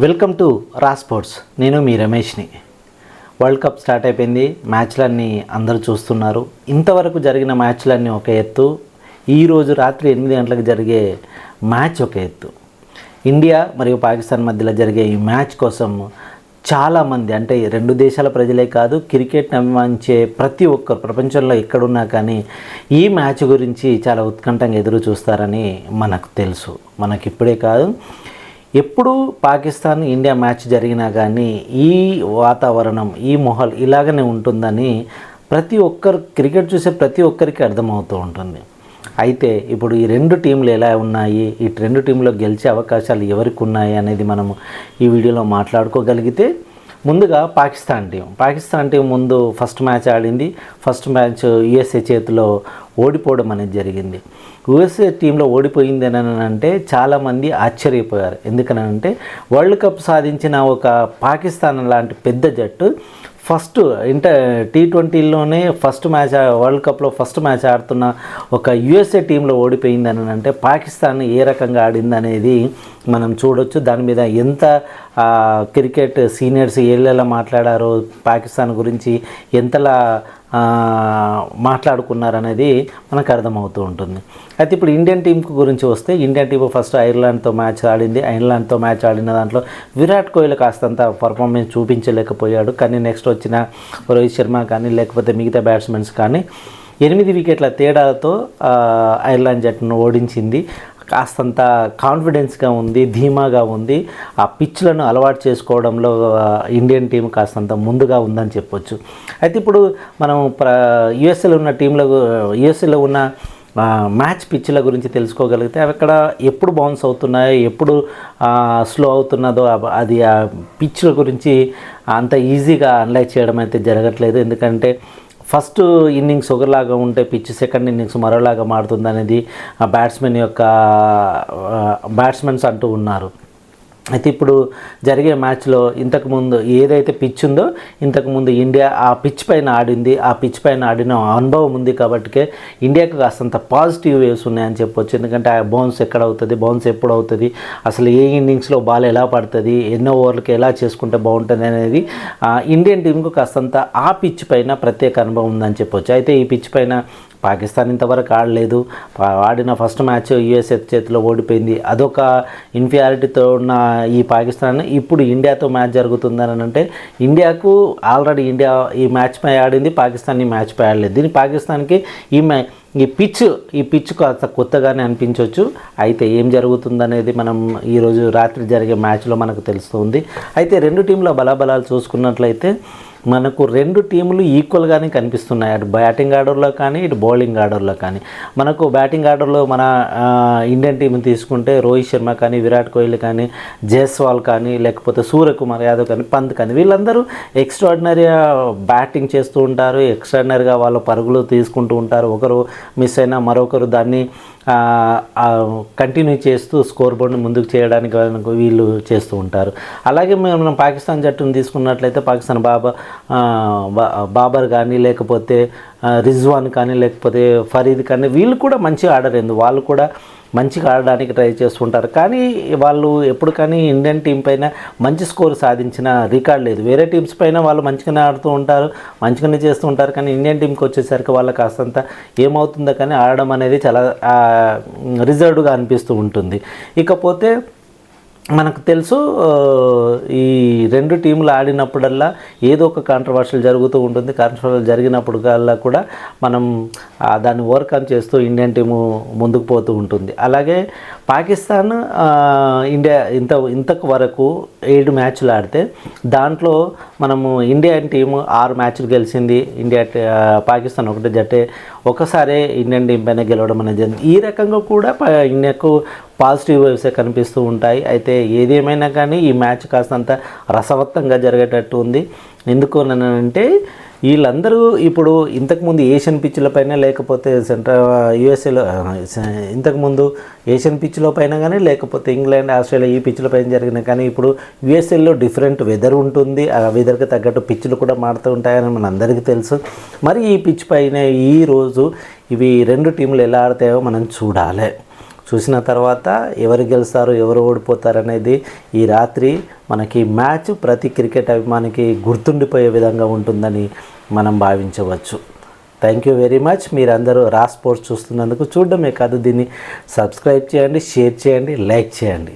Welcome to రా sports. నేను మీ రమేష్ని. వరల్డ్ కప్ స్టార్ట్ అయిపోయింది. మ్యాచ్లన్నీ అందరూ చూస్తున్నారు. ఇంతవరకు జరిగిన మ్యాచ్లన్నీ ఒక ఎత్తు. ఈరోజు రాత్రి ఎనిమిది గంటలకు జరిగే మ్యాచ్ ఒక ఎత్తు. ఇండియా మరియు పాకిస్తాన్ మధ్యలో జరిగే ఈ మ్యాచ్ కోసం చాలామంది అంటే రెండు దేశాల ప్రజలే కాదు క్రికెట్ని అభిమానించే ప్రతి ఒక్కరు ప్రపంచంలో ఎక్కడున్నా కానీ ఈ మ్యాచ్ గురించి చాలా ఉత్కంఠంగా ఎదురు చూస్తారని మనకు తెలుసు. మనకి ఇప్పుడే కాదు. ఎప్పుడు పాకిస్తాన్ ఇండియా మ్యాచ్ జరిగినా కానీ ఈ వాతావరణం ఈ మొహల్ ఇలాగనే ఉంటుందని ప్రతి ఒక్కరు క్రికెట్ చూసే ప్రతి ఒక్కరికి అర్థమవుతూ ఉంటుంది. అయితే ఇప్పుడు ఈ రెండు టీంలు ఎలా ఉన్నాయి ఈ రెండు టీంలో గెలిచే అవకాశాలు ఎవరికి ఉన్నాయి అనేది మనము ఈ వీడియోలో మాట్లాడుకోగలిగితే ముందుగా పాకిస్తాన్ టీం. పాకిస్తాన్ టీం ముందు ఫస్ట్ మ్యాచ్ ఆడింది. ఫస్ట్ మ్యాచ్ యుఎస్ఏ చేతిలో ఓడిపోవడం అనేది జరిగింది. యుఎస్ఏ టీంలో ఓడిపోయింది అని అంటే చాలామంది ఆశ్చర్యపోయారు. ఎందుకనంటే వరల్డ్ కప్ సాధించిన ఒక పాకిస్తాన్ లాంటి పెద్ద జట్టు ఫస్ట్ ఇంటర్ టీ ట్వంటీలోనే ఫస్ట్ మ్యాచ్ వరల్డ్ కప్లో ఫస్ట్ మ్యాచ్ ఆడుతున్న ఒక యుఎస్ఏ టీంలో ఓడిపోయిందని అంటే పాకిస్తాన్ ఏ రకంగా ఆడింది అనేది మనం చూడొచ్చు. దాని మీద ఎంత క్రికెట్ సీనియర్స్ ఏళ్ళెలా మాట్లాడారో పాకిస్తాన్ గురించి ఎంతలా మాట్లాడుకున్నారనేది మనకు అర్థమవుతూ ఉంటుంది. అయితే ఇప్పుడు ఇండియన్ టీం గురించి వస్తే ఇండియన్ టీం ఫస్ట్ ఐర్లాండ్తో మ్యాచ్ ఆడింది. ఐర్లాండ్తో మ్యాచ్ ఆడిన దాంట్లో విరాట్ కోహ్లీ కాస్తంత పర్ఫార్మెన్స్ చూపించలేకపోయాడు. కానీ నెక్స్ట్ వచ్చిన రోహిత్ శర్మ కానీ లేకపోతే మిగతా బ్యాట్స్మెన్స్ కానీ ఎనిమిది వికెట్ల తేడాతో ఐర్లాండ్ జట్టును ఓడించింది. కాస్తంత కాన్ఫిడెన్స్గా ఉంది ధీమాగా ఉంది. ఆ పిచ్లను అలవాటు చేసుకోవడంలో ఇండియన్ టీం కాస్తంత ముందుగా ఉందని చెప్పొచ్చు. అయితే ఇప్పుడు మనం ప్ర యుఎస్ఏలో ఉన్న టీంలో యుఎస్ఏలో ఉన్న మ్యాచ్ పిచ్ల గురించి తెలుసుకోగలిగితే అవి అక్కడ ఎప్పుడు బౌన్స్ అవుతున్నాయో ఎప్పుడు స్లో అవుతున్నదో అది ఆ పిచ్ల గురించి అంత ఈజీగా అనలైజ్ చేయడం అయితే జరగట్లేదు. ఎందుకంటే ఫస్ట్ ఇన్నింగ్స్ ఒకలాగా ఉంటే పిచ్ సెకండ్ ఇన్నింగ్స్ మరోలాగా మారుతుంది అనేది ఆ బ్యాట్స్మెన్ యొక్క బ్యాట్స్మెన్స్ అంటూ ఉన్నారు. అయితే ఇప్పుడు జరిగే మ్యాచ్లో ఇంతకుముందు ఏదైతే పిచ్ ఉందో ఇంతకుముందు ఇండియా ఆ పిచ్ పైన ఆడింది ఆ పిచ్ పైన ఆడిన అనుభవం ఉంది కాబట్టికే ఇండియాకి కాస్తంత పాజిటివ్ వేవ్స్ ఉన్నాయని చెప్పొచ్చు. ఎందుకంటే ఆ బౌన్స్ ఎక్కడ అవుతుంది బౌన్స్ ఎప్పుడు అవుతుంది అసలు ఏ ఇన్నింగ్స్లో బాల్ ఎలా పడుతుంది ఎన్నో ఓవర్లకి ఎలా చేసుకుంటే బాగుంటుంది అనేది ఆ, ఇండియన్ టీంకు కాస్తంత ఆ పిచ్ పైన ప్రత్యేక అనుభవం ఉందని చెప్పొచ్చు. అయితే ఈ పిచ్ పైన పాకిస్తాన్ ఇంతవరకు ఆడలేదు. ఆడిన ఫస్ట్ మ్యాచ్ యుఎస్ఏ చేతిలో ఓడిపోయింది. అదొక ఇన్ఫియారిటీతో ఉన్న ఈ పాకిస్తాన్. ఇప్పుడు ఇండియాతో మ్యాచ్ జరుగుతుందని అంటే ఇండియాకు ఆల్రెడీ ఇండియా ఈ మ్యాచ్ పై ఆడింది పాకిస్తాన్ ఈ మ్యాచ్ పై ఆడలేదు. దీని పాకిస్తాన్కి ఈ మ్యా ఈ పిచ్ ఈ పిచ్ కాస్త కొత్తగానే అనిపించవచ్చు అయితే ఏం జరుగుతుందనేది మనం ఈరోజు రాత్రి జరిగే మ్యాచ్లో మనకు తెలుస్తుంది. అయితే రెండు టీంల బలాబలాలు చూసుకున్నట్లయితే మనకు రెండు టీములు ఈక్వల్గానే కనిపిస్తున్నాయి. అటు బ్యాటింగ్ ఆర్డర్లో కానీ ఇటు బౌలింగ్ ఆర్డర్లో కానీ. మనకు బ్యాటింగ్ ఆర్డర్లో మన ఇండియన్ టీం తీసుకుంటే రోహిత్ శర్మ కానీ విరాట్ కోహ్లీ కానీ జైస్వాల్ కానీ లేకపోతే సూర్యకుమార్ యాదవ్ కానీ పంత్ కానీ వీళ్ళందరూ ఎక్స్ట్రాడినరీగా బ్యాటింగ్ చేస్తూ ఉంటారు. ఎక్స్ట్రాడినరీగా వాళ్ళ పరుగులు తీసుకుంటూ ఉంటారు. ఒకరు మిస్ అయినా మరొకరు దాన్ని కంటిన్యూ చేస్తూ స్కోర్ బోర్డును ముందుకు చేయడానికి వీళ్ళు చేస్తూ ఉంటారు. అలాగే మనం పాకిస్తాన్ జట్టును తీసుకున్నట్లయితే పాకిస్తాన్ బాబా బాబర్ కానీ లేకపోతే రిజ్వాన్ కానీ లేకపోతే ఫరీద్ కానీ వీళ్ళు కూడా మంచిగా అయింది వాళ్ళు కూడా మంచిగా ఆడడానికి ట్రై చేస్తుంటారు. కానీ వాళ్ళు ఎప్పుడు కానీ ఇండియన్ టీం పైన మంచి స్కోర్ సాధించిన రికార్డ్ లేదు. వేరే టీమ్స్ పైన వాళ్ళు మంచిగానే ఆడుతూ ఉంటారు మంచిగానే చేస్తూ ఉంటారు. కానీ ఇండియన్ టీంకి వచ్చేసరికి వాళ్ళకి కాస్తంత ఏమవుతుందో కానీ ఆడడం అనేది చాలా రిజర్వ్డ్గా అనిపిస్తూ ఉంటుంది. ఇకపోతే మనకు తెలుసు ఈ రెండు టీములు ఆడినప్పుడల్లా ఏదో ఒక కాంట్రవర్షియల్ జరుగుతూ ఉంటుంది. కాంట్రవర్షియల్ జరిగినప్పుడు కల్లా కూడా మనం దాన్ని ఓవర్కమ్ చేస్తూ ఇండియన్ టీము ముందుకు పోతూ ఉంటుంది. అలాగే పాకిస్తాన్ ఇండియా ఇంత ఇంతకు వరకు ఏడు మ్యాచ్లు ఆడితే దాంట్లో మనము ఇండియన్ టీము ఆరు మ్యాచ్లు గెలిచింది. ఇండియా పాకిస్తాన్ ఒకటి జట్టే. ఒకసారి ఇండియన్ టీం పైన గెలవడం అనేది జరిగింది. ఈ రకంగా కూడా ఇండియాకు పాజిటివ్ వేవ్సే కనిపిస్తూ ఉంటాయి. అయితే ఏదేమైనా కానీ ఈ మ్యాచ్ కాస్తంత రసవత్తంగా జరిగేటట్టు ఉంది. ఎందుకు అంటే వీళ్ళందరూ ఇప్పుడు ఇంతకుముందు ఏషియన్ పిచ్ల పైన లేకపోతే సెంట్రల్ యుఎస్ఏలో ఇంతకుముందు ఏషియన్ పిచ్లో పైన కానీ లేకపోతే ఇంగ్లాండ్ ఆస్ట్రేలియా ఈ పిచ్ల పైన జరిగిన కానీ ఇప్పుడు యుఎస్ఏలో డిఫరెంట్ వెదర్ ఉంటుంది. ఆ వెదర్కి తగ్గట్టు పిచ్లు కూడా మారుతూ ఉంటాయని మన అందరికీ తెలుసు. మరి ఈ పిచ్ పైన ఈ రోజు ఇవి రెండు టీంలు ఎలా ఆడతాయో మనం చూడాలి. చూసిన తర్వాత ఎవరు గెలుస్తారు ఎవరు ఓడిపోతారు అనేది ఈ రాత్రి మనకి మ్యాచ్ ప్రతి క్రికెట్ అభిమానికి గుర్తుండిపోయే విధంగా ఉంటుందని మనం భావించవచ్చు. థ్యాంక్ యూ వెరీ మచ్ మీరందరూ రా స్పోర్ట్స్ చూస్తున్నందుకు చూడడమే కాదు. దీన్ని సబ్స్క్రైబ్ చేయండి షేర్ చేయండి లైక్ చేయండి.